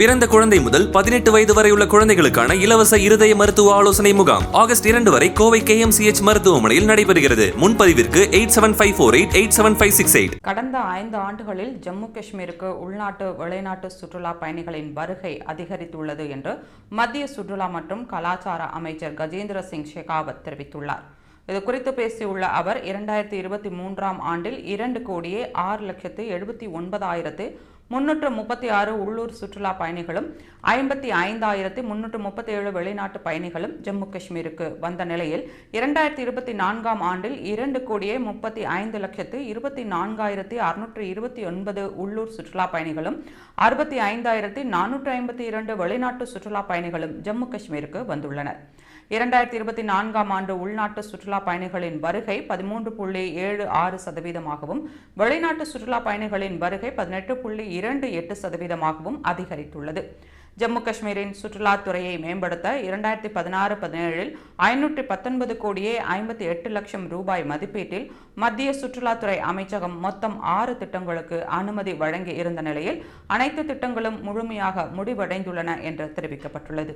பிறந்த குழந்தை முதல் பதினெட்டு வயது வரை உள்ள குழந்தைகளுக்கான இலவச இருதய மருத்துவ ஆலோசனை முகாம் ஆகஸ்ட் இரண்டு வரை கோவை கேஎம்சிஎச் மருத்துவமனையில் நடைபெறுகிறது. முன்பதிவிற்கு eight seven five four eight eight seven five six eight. கடந்த ஐந்து ஆண்டுகளில் ஜம்மு காஷ்மீருக்கு உள்நாட்டு வெளிநாட்டு சுற்றுலா பயணிகளின் வருகை அதிகரித்துள்ளது என்று மத்திய சுற்றுலா மற்றும் கலாச்சார அமைச்சர் கஜேந்திர சிங் ஷெகாவத் தெரிவித்துள்ளார். இது குறித்து பேசியுள்ள அவர் இரண்டாயிரத்தி இருபத்தி மூன்றாம் ஆண்டில் இரண்டு கோடியே ஆறு லட்சத்து எழுபத்தி ஒன்பதாயிரத்து முன்னூற்று முப்பத்தி ஆறு உள்ளூர் சுற்றுலா பயணிகளும் ஐம்பத்தி ஐந்தாயிரத்தி முன்னூற்று முப்பத்தி ஏழு வெளிநாட்டு பயணிகளும் ஜம்மு காஷ்மீருக்கு. வந்த நிலையில் இரண்டாயிரத்தி இருபத்தி நான்காம் ஆண்டில் இரண்டு கோடியே முப்பத்தி ஐந்து லட்சத்து இருபத்தி நான்காயிரத்தி அறுநூற்று இருபத்தி ஒன்பது உள்ளூர் சுற்றுலா பயணிகளும் அறுபத்தி ஐந்தாயிரத்தி நானூற்று ஐம்பத்தி இரண்டு வெளிநாட்டு சுற்றுலா பயணிகளும் ஜம்மு காஷ்மீருக்கு வந்துள்ளனர். இரண்டாயிரத்தி இருபத்தி நான்காம் ஆண்டு உள்நாட்டு சுற்றுலா பயணிகளின் வருகை பதிமூன்று புள்ளி ஏழு ஆறு சதவீதமாகவும் வெளிநாட்டு சுற்றுலா பயணிகளின் வருகை பதினெட்டு புள்ளி இரண்டு எட்டு சதவீதமாகவும் அதிகரித்துள்ளது. ஜம்மு காஷ்மீரின் சுற்றுலாத்துறையை மேம்படுத்த இரண்டாயிரத்தி பதினாறு பதினேழில் ஐநூற்றி பத்தொன்பது கோடியே ஐம்பத்தி எட்டு லட்சம் ரூபாய் மதிப்பீட்டில் மத்திய சுற்றுலாத்துறை அமைச்சகம் மொத்தம் ஆறு திட்டங்களுக்கு அனுமதி வழங்கி இருந்த நிலையில் அனைத்து திட்டங்களும் முழுமையாக முடிவடைந்துள்ளன என்று தெரிவிக்கப்பட்டுள்ளது.